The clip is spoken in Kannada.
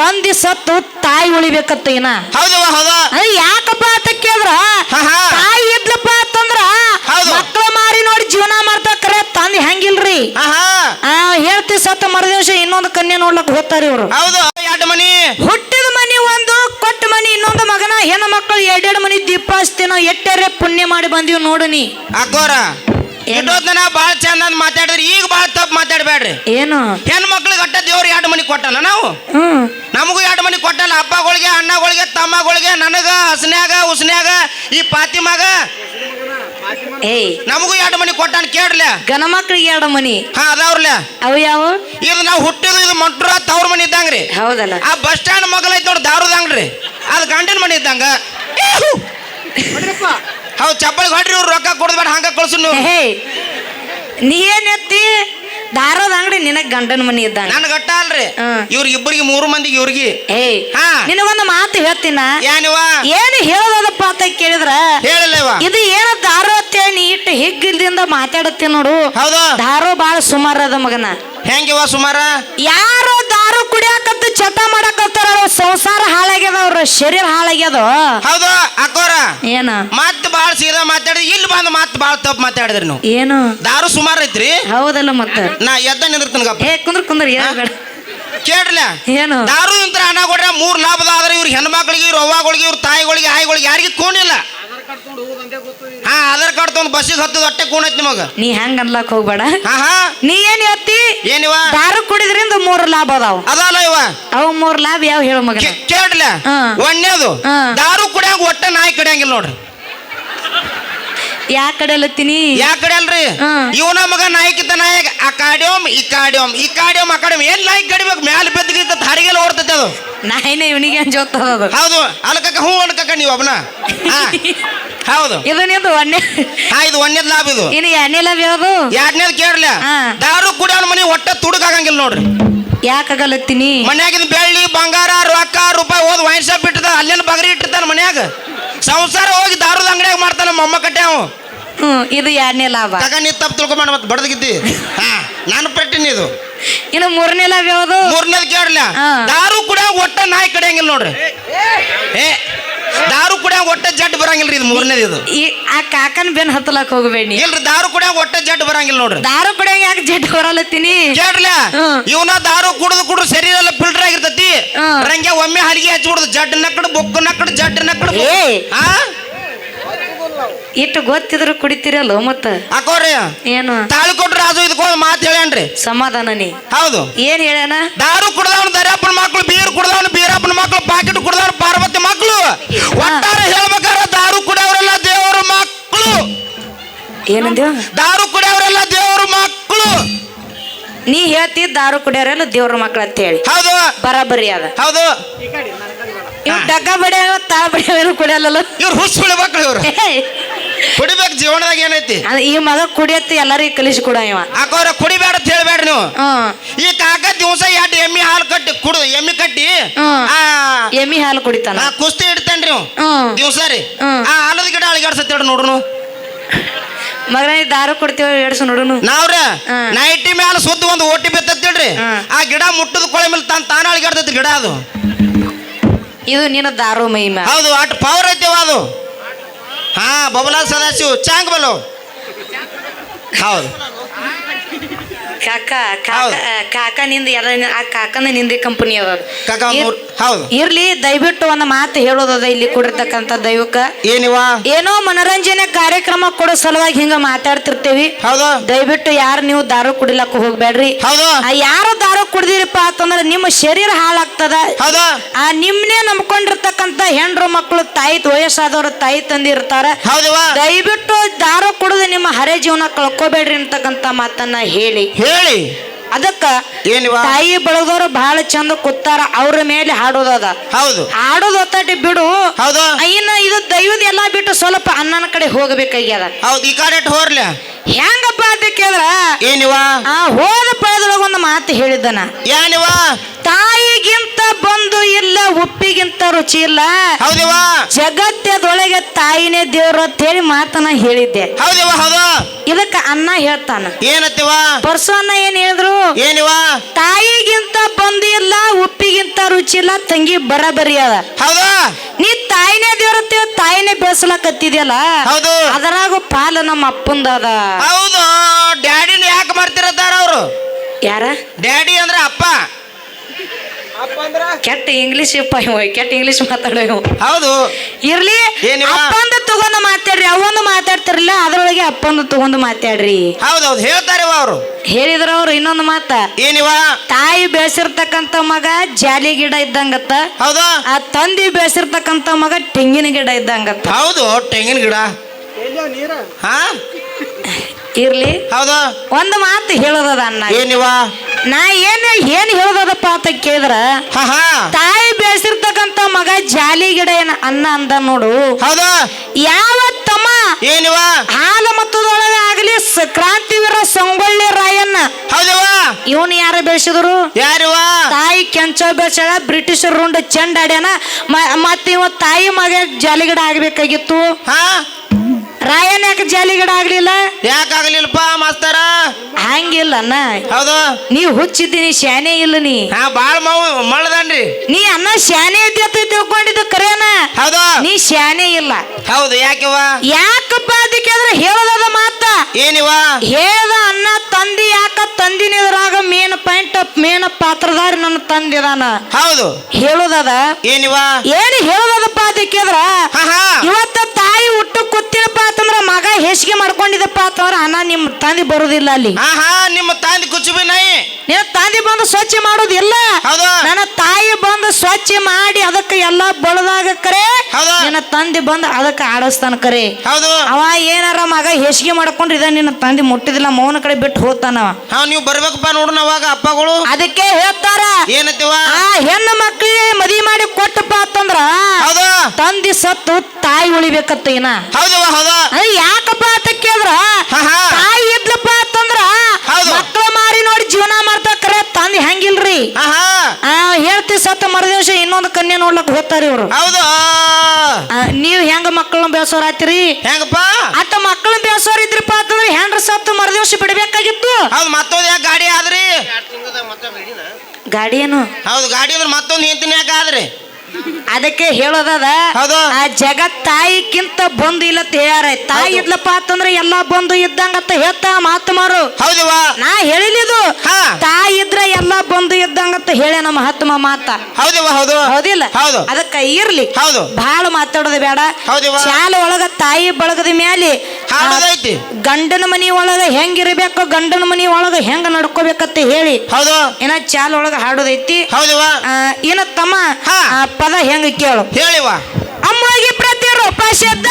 ತಂದಿ ಸತ್ತು ತಾಯಿ ಉಳಿಬೇಕತ್ತ ಏನ ಹೌದವ ಹೌದ. ಯಾಕಪ್ಪ ಅಂತ ಕೇಳಿದ್ರ? ತಾಯಿ ಇದ್ಲಪ್ಪ ಅಂತಂದ್ರ. ಮಕ್ಕಳ ಮಾರಿ ನೋಡಿ ಜೀವನ ಮಾಡ್ತಾ ತಂದಿ ಹೆಂಗಿಲ್ರಿ? ಹೇಳ್ತಿ ಸತ್ತ ಮರುದಿವಸ ಇನ್ನೊಂದು ಕನ್ಯೆ ನೋಡ್ಲಕ್ ಹೋಗ್ತಾರ ಇವ್ರು. ಹೌದು ಎರಡು ಮನಿ. ಹುಟ್ಟಿದ ಮನಿ ಒಂದು ಕೊಟ್ಟ ಮನಿ ಇನ್ನೊಂದು ಮಗನ. ಹೆಣ್ಣು ಮಕ್ಕಳು ಎರಡೆರಡು ಮನಿ ದೀಪ ಹಚ್ತೀನೋ ಎಟ್ಟರೆ ಪುಣ್ಯ ಮಾಡಿ ಬಂದೀವಿ ನೋಡು ನೀ. ಅಕ್ಕೋರ. ಇಟ್ಟೋದನ ಬಾಳ ಚಂದ ಅಂತ ಮಾತಾಡಿದ್ರಿ ಈಗ ಬಾಳ ತಪ್ಪು ಮಾತಾಡಬೇಡ್ರಿ. ಏನು? ಹೆಣ್ಣು ಮಕ್ಳಿಗೆ ಅಟ್ಟ ದೇವ್ರು ಎರಡು ಮನೆ ಕೊಟ್ಟಲ್ಲ ನಾವು? ನಮಗೂ ಎರಡು ಮನೆ ಕೊಟ್ಟಲ್ಲ ಅಪ್ಪಗಳಿಗೆ ಅಣ್ಣಗಳಿಗೆ ತಮ್ಮಗಳಿಗೆ ನನಗ ಹಸನ್ಯಾಗ ಉಸ್ನ್ಯಾಗ ಈ ಪಾತಿಮಾಗ. ಏಯ್. ನಮಗೂ ಎರಡು ಮನೆ ಕೊಟ್ಟಾನ ಕೇಳ್ರಲ್ಲ ಗಣ ಮಕ್ಳಿಗೆ ಎರಡು ಮನಿ? ಹಾ ಅದಾವ್ರಲ್ಲ ಅವು ಯಾವ? ಇದು ನಾವು ಹುಟ್ಟಿದ ಇದು ಮೊಟ್ರ ತವ್ರ ಮನಿ ಇದ್ದಂಗ್ರಿ. ಹೌದಲ್ಲ. ಆ ಬಸ್ ಸ್ಟ್ಯಾಂಡ್ ಮಗಲೈತಿ ಐತಿ ನೋಡಿ ದಾರುದಂಗ್ರಿ ಅದು ಗಂಡಿನ ಮನಿ ಇದ್ದಂಗ. ಹೌದು ಚಪ್ಪಲ್ ಹೊಡ್ರಿ ಇವ್ರು ರೊಕ್ಕ ಕೊಡ್ಬೇಡ ಹಂಗ ಕಳ್ಸು ನೀವು ಹೇ ನೀ ಏನ್ ಎತ್ತಿ? ದಾರದ ಅಂಗಡಿ ನಿನಗ್ ಗಂಡನ ಮನಿ ಇದ್ದ ನನ್ ಗಟ್ಟ ಅಲ್ರಿ. ಹ್ಮ್. ಇವ್ರಿಗೆ ಇಬ್ಬರಿಗೆ ಮೂರು ಮಂದಿಗೆ ಇವ್ರಿಗೆ. ಹಾ. ನಿನಗೊಂದು ಮಾತು ಹೇಳ್ತೀನ? ಏನಿವ ಏನು ಹೇಳೋದಪ್ಪ ಅಂತ ಕೇಳಿದ್ರ? ಹೇಳಲ್ಲ ಇದು ಏನ ದಾರು ಅಂತೇಳಿ ನೀ ಇಟ್ಟು ಹಿಗ್ಗಿಲ್ದಿಂದ ಮಾತಾಡತ್ತಿ ನೋಡು. ಹೌದು. ದಾರು ಬಾಳ ಸುಮಾರ ಅದ ಮಗನ. ಹೆಂಗಿವ ಸುಮಾರ? ಯಾರು ದಾರು ಕುಡಿಯಾಕತ್ತ ಚಟ ಅವ್ರ ಸಂಸಾರ ಹಾಳಾಗ್ಯದ ಅವ್ರ ಶರೀರ ಹಾಳಾಗ್ಯದ. ಹೌದು ಅಕ್ಕೋರ. ಏನ? ಮತ್ ಬಾಳ ಸೀದಾ ಮಾತಾಡಿದ್ರಿ ಇಲ್ಲಿ ಬಂದು ಮತ್ ಬಾಳ ತಪ್ಪು ಮಾತಾಡಿದ್ರಿ ನೀವು. ಏನು? ದಾರು ಸುಮಾರು ಐತ್ರಿ. ಹೌದಲ್ಲ ಮತ್ತೆ? ನಾ ಎದ್ದ ನಿಂದಿರ್ತನಗಪ್ಪ ಏ ಕುಂದ್ರ ಕುಂದ್ರ ಹೇಳ್ಬೇಡ ಕೇಳ್ರಲ್ಲ? ಏನು? ದಾರು ಇಂತ್ರ ಹಣ ಕೊಡ್ರೆ ಮೂರ್ ಲಾಭದ ಆದ್ರೆ ಇವ್ರ ಹೆಣ್ಮಕ್ಳಿಗೆ ಇವ್ರ ಅವ್ವಗಳಿಗೆ ಇವ್ರ ತಾಯಿಗಳಿಗೆ ಆಯಿಗಳಿಗೆ ಯಾರಿಗೆ ಕೂಣಿಲ್ಲ ಹಾ ಆಧಾರ್ ಕಾರ್ಡ್ ತಗೊಂಡ್ ಬಸ್ಸಿಗೆ ಹತ್ತದ ಹೊಟ್ಟೆ ಕೂಣೈತಿ ನಿಮಗ. ನೀ ಹೆಂಗ್ ಅನ್ಲಕ್ ಹೋಗ್ಬೇಡ. ಹಾ ಹಾ. ನೀ ಏನ್ ಹೇಳ್ತಿ ಏನಿವ? ದಾರು ಕುಡಿದ್ರಿಂದ ಮೂರ್ ಲಾಭ ಅದಾವ. ಅದಲ್ಲ ಇವ. ಅವ ಮೂರ್ ಲಾಭ ಯಾವ ಹೇಳ ಮಗ ಕೇಳ ಹಾ. ಒಂದೇದು ಹಾ. ದಾರು ಕುಡಿಯಂಗ ಒಟ್ಟ ನಾಯಿ ಕಡಿಯಂಗಿಲ್ಲ ನೋಡ್ರಿ. ಯಾ ಕಡೆ ಅಲ್ಲತ್ತೀನಿ ಯಾ ಕಡೆ ಅಲ್ರಿ ಹಾ. ಇವನ ಮಗ ನಾಯಕಿತ ನಾಯಕ ಆ ಕಾಡ್ಯೋಮ್ ಈ ಕಾಡ್ಯೋಮ್ ಈ ಕಾಡ್ಯೋಮ್ ಆ ಕಾಡ್ಯೋಮ್ ಏನ್ ನಾಯಿ ಕಡಿಬೇಕು? ಮ್ಯಾಲ ಬಿದ್ದಿಗಿತ್ತ ಹರಿಗೆಲ್ಲ ಓಡ್ತೈತೆ ಅದು. ನಾಯಿನ ಇವನಿಗೆ ಅಂಜೋತದ ಅದು ಹೌದು. ಅಲ್ಕಕ್ಕ ಹ್ಞೂ ಅನ್ಕಕ್ಕ ನೀವು ಒಬ್ಬನ ಹಾ ಹೌದು. ಇದು ನಿಂದು ಒಂದೇ ಹಾ ಇದು ಒಂದೇದ್ ಲಾಭ ಇದು. ಇನ್ನು ಎಣ್ಣೆ ಲಾಭ ಯಾವುದು? ಎರಡನೇದ್ ಕೇಳಲ್ಲ ಹಾ. ದಾರು ಕುಡಿಯೋನ್ ಮನೆ ಒಟ್ಟ ತುಡುಕಾಗಂಗಿಲ್ಲ ನೋಡ್ರಿ. ಯಾಕಾಗಲತ್ತೀನಿ ಮನ್ಯಾಗಿನ ಬೆಳ್ಳಿ ಬಂಗಾರ ರೊಕ್ಕ ರೂಪಾಯಿ ಹೋದ್ ವೈನ್ ಶಾಪ್ ಇಟ್ಟಿರ್ತಾನ ಅಲ್ಲೇನು ಬಗರಿ ಇಟ್ಟಿರ್ತಾನ ಮನ್ಯಾಗ. ಸಂಸಾರ ಹೋಗಿ ದಾರುದ ಅಂಗಡಿಯಾಗ ಮಾಡ್ತಾನ ಮೊಮ್ಮ ಕಟ್ಟೆ ಅವ. ಹ್ಮ್ ಇದು ಎರಡನೇ ಲಾಭ. ತಗ ನೀ ತಪ್ಪು ತಿಳ್ಕೊಂಬೇಡ ಮತ್ತೆ ಬಡದಗಿದ್ದಿ. ಹಾ ನಾನು ಪೆಟ್ಟಿನಿ ಇದು. ಇನ್ನು ಮೂರನೇ ಲಾಭ ಯಾವುದು? ಮೂರನೇದ್ ಕೇಳಲ್ಲ ಹಾ. ದಾರು ಕುಡಿಯಾಗ ಒಟ್ಟ ನಾಯಿ ಕಡಿಯಂಗಿಲ್ಲ ನೋಡ್ರಿ. ಏ ದಾರು ಕುಡಿಯಾಗ ಒಟ್ಟ ಜಡ್ ಬರಂಗಿಲ್ರಿ ಇದು ಮೂರನೇದು ಇದು. ಈ ಆ ಕಾಕನ ಬೆನ್ ಹತ್ತಲಕ್ ಹೋಗಬೇಡಿ. ಇಲ್ರಿ ದಾರು ಕುಡಿಯಾಗ ಒಟ್ಟ ಜಡ್ ಬರಂಗಿಲ್ಲ ನೋಡ್ರಿ. ದಾರು ಕುಡಿಯಂಗ ಯಾಕೆ ಜಡ್ ಹೊರಲತ್ತೀನಿ ಕೇಳ್ರಲ್ಲ ಇವನ ದಾರು ಕುಡಿದು ಕುಡಿದು ಶರೀರ ಎಲ್ಲ ಫಿಲ್ಟರ್ ಆಗಿರ್ತತಿ. ರಂಗೆ ಒಮ್ಮೆ ಹಲಿಗೆ ಹಚ್ಬಿಡುದು. ಜಡ್ ನಕ್ಕಡು ಬೊಕ್ಕು ನಕ್ಕಡು ಜಡ್ ನಕ್ಕಡು. ಏ. ಆ? ಇಟ್ಟು ಗೊತ್ತಿದ್ರು ಕುಡಿತಿರಲ್ಲ ಮತ್ತ? ಹಾಕೋರಿ ಏನು? ತಾಳು ಕೊಟ್ರು ಅದು ಇದಕ್ಕೊಂದು ಮಾತು ಹೇಳ್ಯಾನ್ರಿ. ಸಮಾಧಾನ ನೀ. ಹೌದು. ಏನ್ ಹೇಳ್ಯಾನ? ದಾರು ಕುಡ್ದವನು ದರ್ಯಾಪ್ಪನ ಮಕ್ಕಳು ಬೀರ್ ಕುಡ್ದವನು ಬೀರಪ್ಪನ ಮಕ್ಕಳು ಪಾಕೆಟ್ ಕುಡ್ದವನು ಪಾರ್ವತಿ ಮಕ್ಕಳು ಒಟ್ಟಾರೆ ಹೇಳ್ಬೇಕಾರ ದಾರು ಕುಡಿಯವರೆಲ್ಲ ದೇವರ ಮಕ್ಕಳು ಏನಂದ್ಯ? ದಾರು ಕುಡಿಯವರೆಲ್ಲ ದೇವರ ಮಕ್ಕಳು ನೀ ಹೇಳ್ತಿ ದಾರು ಕುಡಿಯೋರೆಲ್ಲ ದೇವ್ರ ಮಕ್ಳು ಅಂತ ಹೇಳಿ ಹೌದು. ಬರಾಬರಿ ಅದ. ಹೌದು. ಇವ್ ಡಗ್ಗ ಬಡಿಯೋ ತಾ ಬಡಿಯವ ಕುಡಿಯಲ್ಲ ಇವ್ರು ಹುಸ್ ಮಕ್ಕಳು ಇವ್ರು. ಕುಡಿಬೇಕು ಜೀವನದಾಗ ಏನೈತಿ? ಈ ಮಗ ಕುಡಿಯತ್ತೆ ಎಲ್ಲರಿಗೂ ಕಲಿಸಿ ಕೊಡ ಇವ ಅಕ್ಕವ್ರ ಕುಡಿಬೇಡ ಅಂತ ಹೇಳ್ಬೇಡ್ರಿ ನೀವು. ಹ್ಮ್ ಈ ಕಾಕ ದಿವಸ ಎರಡು ಎಮ್ಮಿ ಹಾಲು ಕಟ್ಟಿ ಕುಡಿದು ಎಮ್ಮಿ ಕಟ್ಟಿ ಹ್ಮ್. ಆ ಎಮ್ಮಿ ಹಾಲು ಕುಡಿತಾನ. ಆ ಕುಸ್ತಿ ಇಡ್ತೇನೆ ನೀವು. ಹ್ಮ್ ದಿವಸ ರೀ. ಹ್ಮ್. ಆ ಆಲದ ಗಿಡ ಅಳಿಗಾಡ್ಸತ್ತೇಳ್ರಿ ನೋಡ್ರು ಮಗನ ದಾರು ಕೊಡ್ತೀವ ಎಡ್ಸು ನೋಡುನು. ನಾವ್ರ ಹ್ಮ್. ನೈಟಿ ಮ್ಯಾಲ ಸುದ್ದ ಒಂದು ಓಟಿ ಬಿತ್ತತ್ತೇಳ್ರಿ. ಹ್ಮ್. ಆ ಗಿಡ ಮುಟ್ಟದ ಕೊಳೆ ಮೇಲೆ ತಾನು ತಾನ ಅಳಿಗಾಡ್ತೈತಿ ಗಿಡ ಅದು. ಇದು ನಿನ್ನ ದಾರು ಮಹಿಮ. ಹೌದು ಅಟ್ ಪವರ್ ಐತಿವ ಅದು. ಹಾ ಬಬಲಾ ಸದಾಶಿವ್ ಚಾಂಗ್ ಬಲು. ಹೌದು. ಕಾಕ ಕಾಕ ನಿಂದ ಎಲ್ಲ ಆ ಕಾಕನ ನಿಂದ ಕಂಪನಿ ಅದ. ಕಾಕ ಹೌದು. ಇರ್ಲಿ ದಯವಿಟ್ಟು ಒಂದು ಮಾತು ಹೇಳೋದದ ಇಲ್ಲಿ ಕೊಡಿರ್ತಕ್ಕಂಥ ದೈವಕ್ಕ. ಏನಿವ? ಏನೋ ಮನರಂಜನೆ ಕಾರ್ಯಕ್ರಮ ಕೊಡೋ ಸಲುವಾಗಿ ಹಿಂಗ ಮಾತಾಡ್ತಿರ್ತೀವಿ. ಹೌದು. ದಯವಿಟ್ಟು ಯಾರು ನೀವು ದಾರು ಕುಡಿಲಕ್ಕ ಹೋಗ್ಬೇಡ್ರಿ. ಯಾರು ಕುಡ್ದಿರಪ್ಪ ಅಂತಂದ್ರೆ ನಿಮ್ಮ ಶರೀರ ಹಾಳಾಗ್ತದ. ಹೌದು? ಆ ನಿಮ್ನೆ ನಂಬ್ಕೊಂಡಿರ್ತಕ್ಕಂಥ ಹೆಣ್ರು ಮಕ್ಕಳು ತಾಯಿ ವಯಸ್ಸಾದವ್ರ ತಾಯಿ ತಂದಿರ್ತಾರ ಹೌದಿವ ದಯವಿಟ್ಟು ದಾರ ಕುಡಿದು ನಿಮ್ಮ ಹರೆ ಜೀವನ ಕಳ್ಕೊಬೇಡ್ರಿ ಅಂತಕ್ಕಂಥ ಮಾತನ್ನ ಹೇಳಿ. ಹೇಳಿ. ಅದಕ್ಕ ತಾಯಿ ಬಳದವ್ರು ಬಹಳ ಚಂದ ಕೂತಾರ ಅವ್ರ ಮೇಲೆ ಹಾಡೋದದ. ಹೌದು. ಹಾಡೋದು ಒತ್ತಟಿ ಬಿಡು. ಹೌದು. ಇನ್ನ ಇದು ಎಲ್ಲಾ ಬಿಟ್ಟು ಸ್ವಲ್ಪ ಅಣ್ಣನ ಕಡೆ ಹೋಗಬೇಕಾಗ್ಯದ. ಹೌದು ಈ ಕಡೆ ಹೋರ್ಲಿ. ಹೆಂಗಪ್ಪ ಅಂತ ಕೇಳಿದ್ರ? ಏನಿವ? ಆ ಹೋದ ಪಳದೊಳಗ ಒಂದು ಮಾತು ಹೇಳಿದ್ದನ. ಏನಿವ? ತಾಯಿಗಿಂತ ಬಂದು ಇಲ್ಲ ಉಪ್ಪಿಗಿಂತ ರುಚಿ ಇಲ್ಲ. ಹೌದಿವ? ಜಗತ್ತದೊಳಗೆ ತಾಯಿನೇ ದೇವ್ರು ಅಂತ ಹೇಳಿ ಮಾತನ್ನ ಹೇಳಿದ್ದೆ. ಹೌದಿವ ಹೌದು. ಇದಕ್ಕ ಅನ್ನ ಹೇಳ್ತಾನ. ಏನತ್ತಿವ? ಪರ್ಸು ಅನ್ನ ಏನ್ ಹೇಳಿದ್ರು? ಏನಿವ? ತಾಯಿಗಿಂತ ಬಂದು ಇಲ್ಲ ಉಪ್ಪಿಗಿಂತ ರುಚಿ ಇಲ್ಲ ತಂಗಿ ಬರಬರಿ ಅದ. ಹೌದು. ನೀ ತಾಯಿನೇ ದೇವ್ರತ್ತೆ ತಾಯಿನೇ ಬೇಸಲಕತ್ತಿದ್ಯಲ್ಲ? ಹೌದು. ಅದರಾಗ ಪಾಲ ನಮ್ಮ ಅಪ್ಪಂದ ಅದ ಹೌದು ಡ್ಯಾಡಿನ ಯಾಕೆ ಮಾಡ್ತಿರತ್ತಾರ ಅವರು? ಯಾರ? ಡ್ಯಾಡಿ ಅಂದ್ರೆ ಅಪ್ಪ. ಕೆಟ್ಟ ಇಂಗ್ಲಿಷ್ ಅಪ್ಪ ಇವ ಕೆಟ್ಟ ಇಂಗ್ಲಿಷ್ ಮಾತಾಡೋ ಇವ. ಹೌದು. ಇರ್ಲಿ ಏನಿವ? ಅಪ್ಪಂದ ತಗೊಂಡು ಮಾತಾಡ್ರಿ ಅವೊಂದು ಮಾತಾಡ್ತಿರಲ್ಲ ಅದ್ರೊಳಗೆ ಅಪ್ಪಂದು ತಗೊಂಡು ಮಾತಾಡ್ರಿ. ಹೌದೌದು ಹೇಳ್ತಾರೆ ಅವರು. ಹೇಳಿದ್ರ ಅವ್ರು ಇನ್ನೊಂದು ಮಾತ. ಏನಿವ? ತಾಯಿ ಬೆಳೆಸಿರ್ತಕ್ಕಂತ ಮಗ ಜಾಲಿ ಗಿಡ ಇದ್ದಂಗತ್ತ. ಹೌದು. ಆ ತಂದಿ ಬೆಳೆಸಿರ್ತಕ್ಕಂತ ಮಗ ತೆಂಗಿನ ಗಿಡ ಇದ್ದಂಗತ್ತ. ಹೌದು ತೆಂಗಿನ ಗಿಡ. ಹಾ? ಇರ್ಲಿ. ಹೌದು. ಒಂದು ಮಾತು ಹೇಳೋದದ ಅನ್ನ ಏನಿವ? ನಾ ಏನ್ ಏನ್ ಹೇಳೋದಪ್ಪ ಅಂತ ಕೇಳಿದ್ರ? ತಾಯಿ ಬೆಳೆಸಿರ್ತಕ್ಕಂತ ಮಗ ಜಾಲಿ ಗಿಡ ಏನ ಅನ್ನ ಅಂದ ನೋಡು. ಹೌದಾ. ಯಾವ ತಮ್ಮ ಏನಿವ ಹಾಲ ಮತ್ತದೊಳಗೆ ಆಗಲಿ ಕ್ರಾಂತಿವೀರ ಸಂಗೊಳ್ಳಿ ರಾಯಣ್ಣ. ಹೌದವ ಇವನು ಯಾರ ಬೆಳೆಸಿದ್ರು? ಯಾರಿವ ತಾಯಿ ಕೆಂಚ ಬೆಳೆಸಾಳ ಬ್ರಿಟಿಷರ್ ರುಂಡ ಚೆಂಡ ಆಡ್ಯಾನ. ಮತ್ತ ಇವ ತಾಯಿ ಮಗ ಜಾಲಿಗಡ ಆಗ್ಬೇಕಾಗಿತ್ತು? ಹಾ? ರಾಯಣ್ಣ ಯಾಕೆ ಜಾಲಿಗಡ ಆಗ್ಲಿಲ್ಲ? ಯಾಕಾಗ್ಲಿಲ್ಲಪ್ಪ ಮಾಸ್ತರ? ಹಂಗಿಲ್ಲ ಅಣ್ಣ ಹೌದು. ನೀ ಹುಚ್ಚಿದ್ದೀನಿ ಶಾನೆ ಇಲ್ಲ ನೀ. ಹಾ ಬಾಳ ಮಾವು ಮಳ್ಳದನ್ರಿ. ನೀ ಅನ್ನ ಶಾನೆ ಐತಿ ಅಂತ ತಿಳ್ಕೊಂಡಿದ್ದು ಕರೇನ ಹೌದು. ನೀ ಶಾನೆ ಇಲ್ಲ. ಹೌದು ಯಾಕಿವ ಯಾಕಪ್ಪ ಅದಕ್ಕೆ ಅಂದ್ರೆ ಹೇಳೋದದ ಮಾತ? ಏನಿವ ಹೇಳದ ಅನ್ನ ತಂದಿ ಯಾಕ ತಂದಿನಿದ್ರಾಗ ಮೇನ್ ಪಾಯಿಂಟ್ ಮೇನ್ ಪಾತ್ರದಾರಿ ನನ್ನ ತಂದಿದಾನ ಹೌದು. ಹೇಳೋದದ? ಏನಿವ ಏನು ಹೇಳೋದಪ್ಪ ಅದಕ್ಕೆ ಅಂದ್ರ? ಹಾ ಹಾ. ಇವತ್ತ ತಾಯಿ ಹುಟ್ಟು ಕೂತಿರಪ್ಪ ಅಂತಂದ್ರ ಮಗ ಹೆಸಿಗೆ ಮಾಡ್ಕೊಂಡಿದಪ್ಪ ಅಂತಂದ್ರ ಅನ್ನ ನಿಮ್ ತಂದಿ ಬರುದಿಲ್ಲ ಅಲ್ಲಿ. ಹಾ ಹಾ ನಿಮ್ಮ ತಾಂದಿ ಕುಚ್ಚುಬಿ ನಾಯಿ. ನಿನ್ನ ತಂದಿ ಬಂದು ಸ್ವಚ್ಛ ಮಾಡೋದಿಲ್ಲ. ಹೌದು. ನನ್ನ ತಾಯಿ ಬಂದು ಸ್ವಚ್ಛ ಮಾಡಿ ಅದಕ್ಕೆ ಎಲ್ಲಾ ಬಳದಾಗ ಕರೆ. ಹೌದು. ನಿನ್ನ ತಂದೆ ಬಂದು ಅದಕ್ಕೆ ಆಡಸ್ತಾನ ಕರೆ. ಹೌದು. ಅವ ಏನಾರ ಮಗ ಹೆಸಿಗೆ ಮಾಡ್ಕೊಂಡಿದ ನಿನ್ನ ತಂದೆ ಮುಟ್ಟಿದಿಲ್ಲ ಮೌನ ಕಡೆ ಬಿಟ್ಟು ಹೋಗ್ತಾನವ ಹಾ ನೀವು ಬರ್ಬೇಕಪ್ಪ ನೋಡು ಅವಾಗ ಅಪ್ಪಗಳು. ಅದಕ್ಕೆ ಹೇಳ್ತಾರ. ಏನತ್ತಿವ ಆ ಹೆಣ್ಣು ಮದುವೆ ಮಾಡಿ ಕೊಟ್ಟಪ್ಪ ಅಂತಂದ್ರ ಹೌದು ತಂದೆ ಸತ್ತು ತಾಯಿ ಉಳಿಬೇಕತ್ತ ಏನ? ಹೌದವ ಹೌದು. ಯಾಕಪ್ಪ ಅಂತ ಕೇಳಿದ್ರ? ತಾಯಿ ಇದ್ಲಪ್ಪ ಅಂತಂದ್ರ. ಮಕ್ಕಳ ಮಾರಿ ನೋಡಿ ಜೀವನ ಮಾಡ್ತಾ ತಂದಿ ಹಂಗಿಲ್ರಿ? ಹೇಳ್ತಿ ಸತ್ತ ಮರುದಿವಸ ಇನ್ನೊಂದು ಕನ್ಯೆ ನೋಡ್ಲಕ್ ಹೋಗ್ತಾರಿ ಇವ್ರು. ಹೌದು. ನೀವ್ ಹೆಂಗ ಮಕ್ಕಳನ್ನ ಬೇಸೋರ್ ಆತಿರಿ ಹೆಂಗಪ್ಪ? ಅತ್ತ ಮಕ್ಕಳನ್ನ ಬೇಸೋರ್ ಇದ್ರಿಪ್ಪ ಅಂತಂದ್ರೆ ಹೆಂಡ್ರ ಸತ್ತು ಮರುದಿವಸ ಬಿಡ್ಬೇಕಾಗಿತ್ತು. ಹೌದು ಮತ್ತೊಂದು ಯಾಕೆ ಗಾಡಿ ಆದ್ರಿ? ಗಾಡಿ ಏನು? ಹೌದು ಗಾಡಿ ಅಂದ್ರೆ ಮತ್ತೊಂದು ಹೆಂತಿನ ಯಾಕೆ ಆದ್ರಿ? ಅದಕ್ಕೆ ಹೇಳೋದದ. ಆ ಜಗತ್ ತಾಯಿಕ್ಕಿಂತ ಬಂದು ಇಲ್ಲ ತಯಾರ ಹೇಳ್ಯಾರ. ತಾಯಿ ಇದ್ಲಪ್ಪ ಅಂತಂದ್ರೆ ಎಲ್ಲಾ ಬಂದು ಇದ್ದಂಗತ್ತ ಹೇಳ್ತಾ ಮಾತು ಮಾರು ಹೌದಿವ ನಾ ಹೇಳಿಲಿದು. ತಾಯಿ ಇದ್ರೆ ಎಲ್ಲಾ ಬಂದು ಇದ್ದಂಗತ್ತ ಹೇಳ ನಮ್ಮ ಮಹಾತ್ಮ ಮಾತ. ಹೌದಿವ ಹೌದು. ಹೌದಿಲ್ಲ? ಹೌದು. ಅದಕ್ಕ ಇರ್ಲಿ. ಹೌದು. ಬಹಳ ಮಾತಾಡೋದು ಬೇಡ. ಶಾಲೆ ಒಳಗ ತಾಯಿ ಬಳಗದ ಮ್ಯಾಲೆ ಹಾಡೋದೈತಿ ಗಂಡನ ಮನಿ ಒಳಗ ಹೆಂಗಿರ್ಬೇಕು ಗಂಡನ ಮನಿ ಒಳಗ ಹೆಂಗ ನಡ್ಕೋಬೇಕಂತ ಹೇಳಿ ಹೌದು. ಏನ ಚಾಲ ಒಳಗ ಹಾಡೋದೈತಿ. ಹೌದು ಏನ ತಮ್ಮ ಪದ ಹೆಂಗ ಕೇಳು. ಹೇಳಿವ ಅಮ್ಮಗೆ ಪ್ರತಿರೂಪ ಶಬ್ದ